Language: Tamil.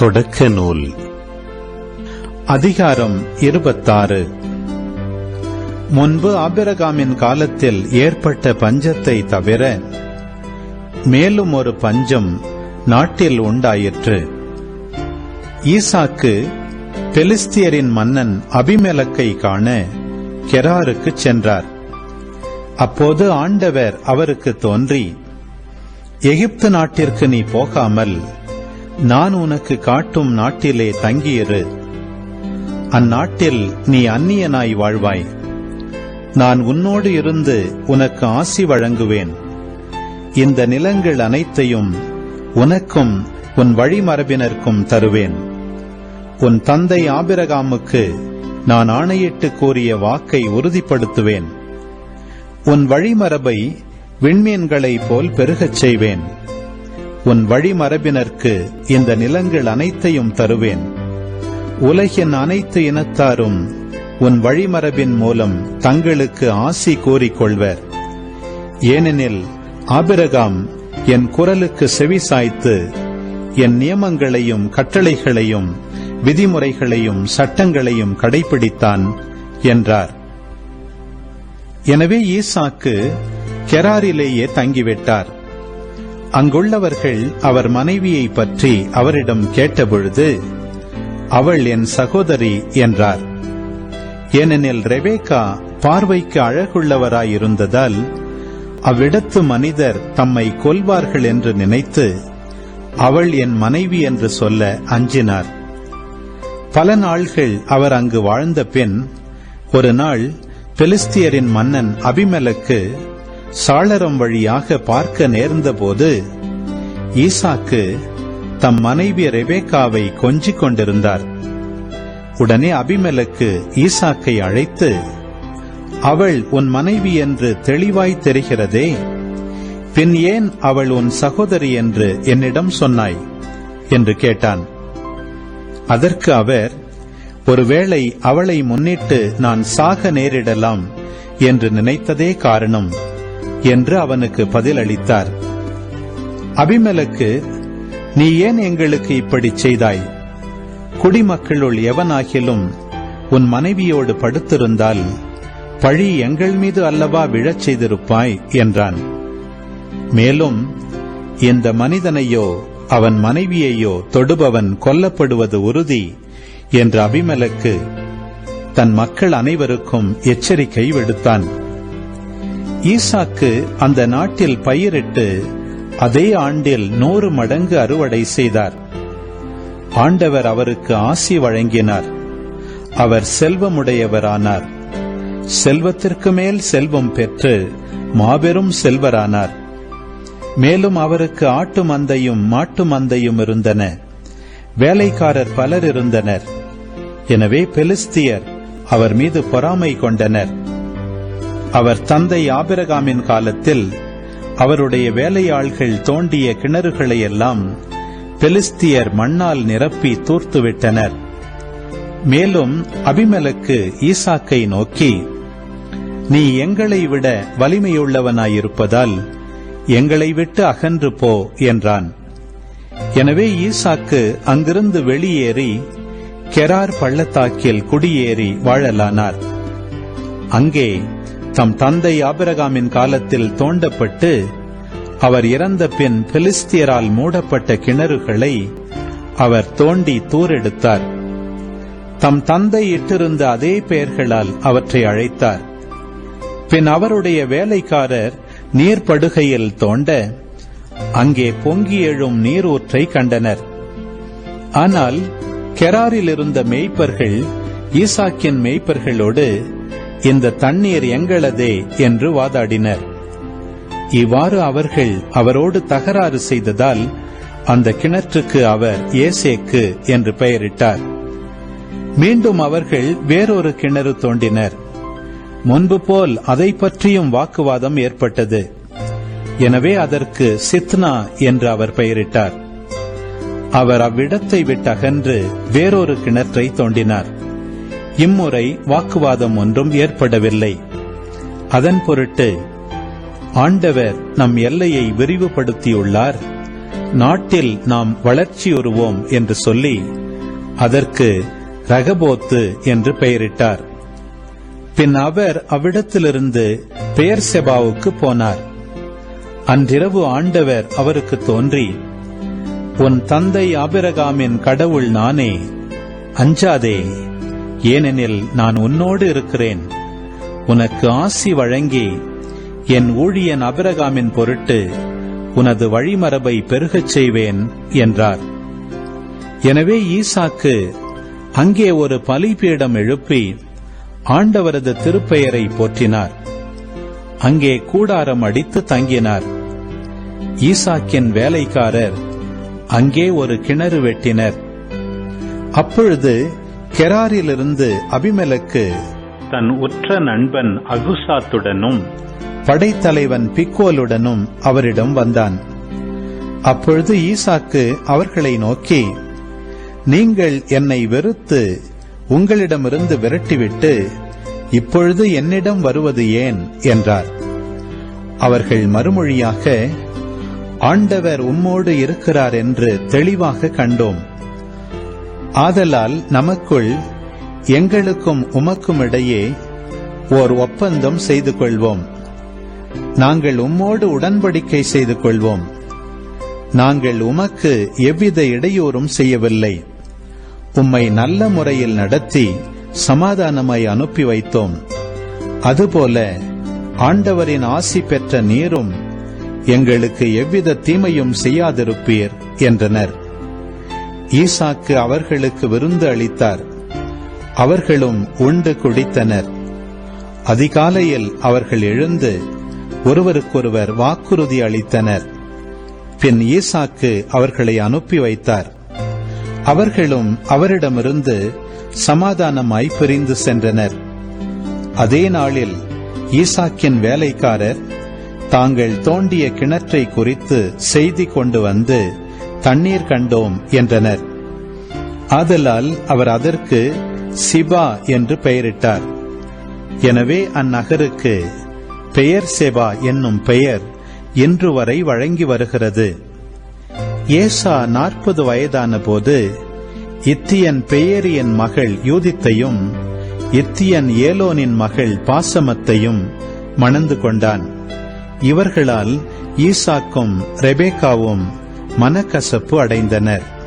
தொடக்க நூல் அதிகாரம் இருபத்தாறு. முன்பு ஆபிரகாமின் காலத்தில் ஏற்பட்ட பஞ்சத்தை தவிர மேலும் ஒரு பஞ்சம் நாட்டில் உண்டாயிற்று. ஈசாக்கு பெலிஸ்தியரின் மன்னன் அபிமெலக்கை காண கெராருக்கு சென்றார். அப்போது ஆண்டவர் அவருக்கு தோன்றி எகிப்து நாட்டிற்கு நீ போகாமல் நான் உனக்கு காட்டும் நாட்டிலே தங்கியிரு. அந்நாட்டில் நீ அந்நியனாய் வாழ்வாய். நான் உன்னோடு இருந்து உனக்கு ஆசி வழங்குவேன். இந்த நிலங்கள் அனைத்தையும் உனக்கும் உன் வழிமரபினருக்கும் தருவேன். உன் தந்தை ஆபிரகாமுக்கு நான் ஆணையிட்டு கூறிய வாக்கை உறுதிப்படுத்துவேன். உன் வழிமரபை விண்மீன்களைப் போல் பெருகச் செய்வேன். உன் வழிமரபினருக்கு இந்த நிலங்கள் அனைத்தையும் தருவேன். உலகின் அனைத்து இனத்தாரும் உன் வழிமரபின் மூலம் தங்களுக்கு ஆசி கூறிக்கொள்வர் ஏனெனில் ஆபிரகாம் என் குரலுக்கு செவி சாய்த்து என் நியமங்களையும் கட்டளைகளையும் விதிமுறைகளையும் சட்டங்களையும் கடைபிடித்தான் என்றார். எனவே ஈசாக்கு கெராரிலேயே தங்கிவிட்டார். அங்குள்ளவர்கள் அவர் மனைவியை பற்றி அவரிடம் கேட்டபொழுது அவள் என் சகோதரி என்றார். ஏனெனில் ரெவேகா பார்வைக்கு அழகுள்ளவராயிருந்ததால் அவ்விடத்து மனிதர் தம்மை கொல்வார்கள் என்று நினைத்து அவள் என் மனைவி என்று சொல்ல அஞ்சினார். பல நாள்கள் அவர் அங்கு வாழ்ந்த பின் ஒரு நாள் பெலிஸ்தியரின் மன்னன் அபிமலக்கு சாளரம் வழியாக பார்க்க நேர்ந்தபோது ஈசாக்கு தம் மனைவி ரெபேக்காவை கொஞ்சிக் கொண்டிருந்தார். உடனே அபிமலுக்கு ஈசாக்கை அழைத்து அவள் உன் மனைவி என்று தெளிவாய் தெரிகிறதே பின் ஏன் அவள் உன் சகோதரி என்று என்னிடம் சொன்னாய்? என்று கேட்டான். அதற்கு அவர் ஒருவேளை அவளை முன்னிட்டு நான் சாக நேரிடலாம் என்று நினைத்ததே காரணம். என்று அவனுக்கு பதிலளித்தார். அபிமலுக்கு நீ ஏன் எங்களுக்கு இப்படி செய்தாய்? குடிமக்களுள் எவனாகிலும் உன் மனைவியோடு படுத்திருந்தால் பழி எங்கள் மீது அல்லவா விழச் செய்திருப்பாய்? என்றான். மேலும் இந்த மனிதனையோ அவன் மனைவியையோ தொடுபவன் கொல்லப்படுவது உறுதி என்ற அபிமலக்கு தன் மக்கள் அனைவருக்கும் எச்சரிக்கை விடுத்தான். ஈசாக்கு அந்த நாட்டில் பயிரிட்டு அதே ஆண்டில் நூறு மடங்கு அறுவடை செய்தார். ஆண்டவர் அவருக்கு ஆசி வழங்கினார். அவர் செல்வமுடையவரானார். செல்வத்திற்கு மேல் செல்வம் பெற்று மாபெரும் செல்வரானார். மேலும் அவருக்கு ஆட்டு மந்தையும் மாட்டு மந்தையும் இருந்தன. வேலைக்காரர் பலர் இருந்தனர். எனவே பெலிஸ்தியர் அவர் மீது பொறாமை கொண்டனர். அவர் தந்தை ஆபிரகாமின் காலத்தில் அவருடைய வேலையாள்கள் தோண்டிய கிணறுகளை எல்லாம் பெலிஸ்தியர் மண்ணால் நிரப்பி தூர்த்துவிட்டனர். மேலும் அபிமலக்கு ஈசாக்கை நோக்கி நீ எங்களை விட வலிமையுள்ளவனாயிருப்பதால் எங்களை விட்டு அகன்று போ என்றான். எனவே ஈசாக்கு அங்கிருந்து வெளியேறி கெரார் பள்ளத்தாக்கில் குடியேறி வாழலானார். அங்கே தம் தந்தை ஆபிரகாமின் காலத்தில் தோண்டப்பட்டு அவர் இறந்த பின் பெலிஸ்தியரால் மூடப்பட்ட கிணறுகளை அவர் தோண்டி தூரெடுத்தார். தம் தந்தை இட்டிருந்த அதே பெயர்களால் அவற்றை அழைத்தார். பின் அவருடைய வேலைக்காரர் நீர்ப்படுகையில் தோண்ட அங்கே பொங்கி எழும் நீரூற்றை கண்டனர். ஆனால் கெராரில் இருந்த மேய்ப்பர்கள் ஈசாக்கின் மேய்ப்பர்களோடு இந்த தண்ணீர் எங்களதே என்று வாதாடினர். இவ்வாறு அவர்கள் அவரோடு தகராறு செய்ததால் அந்த கிணற்றுக்கு அவர் ஏசேக்கு என்று பெயரிட்டார். மீண்டும் அவர்கள் வேறொரு கிணறு தோண்டினர். முன்பு போல் அதை பற்றியும் வாக்குவாதம் ஏற்பட்டது. எனவே அதற்கு சித்னா என்று அவர் பெயரிட்டார். அவர் அவ்விடத்தை விட்டகன்று வேறொரு கிணற்றை தோண்டினார். இம்முறை வாக்குவாதம் ஒன்றும் ஏற்படவில்லை. அதன் பொருட்டு ஆண்டவர் நம் எல்லையை விரிவுபடுத்தியுள்ளார். நாட்டில் நாம் வளர்ச்சியுறுவோம் என்று சொல்லி அதற்கு ரகபோத்து என்று பெயரிட்டார். பின் அவர் அவ்விடத்திலிருந்து பெயர் செபாவுக்கு போனார். அன்றிரவு ஆண்டவர் அவருக்கு தோன்றி உன் தந்தை ஆபிரகாமின் கடவுள் நானே அஞ்சாதே ஏனெனில் நான் உன்னோடு இருக்கிறேன். உனக்கு ஆசி வழங்கி என் ஊழியன் அபிரகாமின் பொருட்டு உனது வழிமரபை பெருகச் செய்வேன் என்றார். எனவே ஈசாக்கு அங்கே ஒரு பலிபீடம் எழுப்பி ஆண்டவரது திருப்பெயரை போற்றினார். அங்கே கூடாரம் அடித்து தங்கினார். ஈசாக்கின் வேலைக்காரர் அங்கே ஒரு கிணறு வெட்டினர். அப்பொழுது கெராரிலிருந்து அபிமெலக்கு தன் உற்ற நண்பன் அகுசாத்துடனும் படைத்தலைவன் பிக்கோலுடனும் அவரிடம் வந்தான். அப்பொழுது ஈசாக்கு அவர்களை நோக்கி நீங்கள் என்னை வெறுத்து உங்களிடமிருந்து விரட்டிவிட்டு இப்பொழுது என்னிடம் வருவது ஏன்? என்றார். அவர்கள் மறுமொழியாக ஆண்டவர் உம்மோடு இருக்கிறார் என்று தெளிவாக கண்டோம். ஆதலால் நமக்குள் எங்களுக்கும் உமக்கும் இடையே ஓர் ஒப்பந்தம் செய்து கொள்வோம் நாங்கள் உம்மோடு உடன்படிக்கை செய்து கொள்வோம் நாங்கள் உமக்கு எவ்வித இடையூறும் செய்யவில்லை. உம்மை நல்ல முறையில் நடத்தி சமாதானமாய் அனுப்பி வைத்தோம். அதுபோல ஆண்டவரின் ஆசி பெற்ற நீரும் எங்களுக்கு எவ்வித தீமையும் செய்யாதிருப்பீர் என்றனர். ஈசாக்கு அவர்களுக்கு விருந்து அளித்தார். அவர்களும் உண்டு குடித்தனர். அதிகாலையில் அவர்கள் எழுந்து ஒருவருக்கொருவர் வாக்குறுதி அளித்தனர். பின் ஈசாக்கு அவர்களை அனுப்பி வைத்தார். அவர்களும் அவரிடமிருந்து சமாதானமாய் பிரிந்து சென்றனர். அதே நாளில் ஈசாக்கின் வேலைக்காரர் தாங்கள் தோண்டிய கிணற்றை குறித்து செய்தி கொண்டு வந்து தண்ணீர் கண்டோம் என்றனர். ஆதலால் அவர் அதற்கு சிபா என்று பெயரிட்டார். எனவே அந்நகருக்கு பெயர் செபா என்னும் பெயர் இன்று வரை வழங்கி வருகிறது. ஏசா நாற்பது வயதான போது இத்தியன் பெயரியின் மகள் யூதித்தையும் இத்தியன் ஏலோனின் மகள் பாசமத்தையும் மணந்து கொண்டான். இவர்களால் ஈசாக்கும் ரெபேக்காவும் மனக்கசப்பு அடைந்தனர்.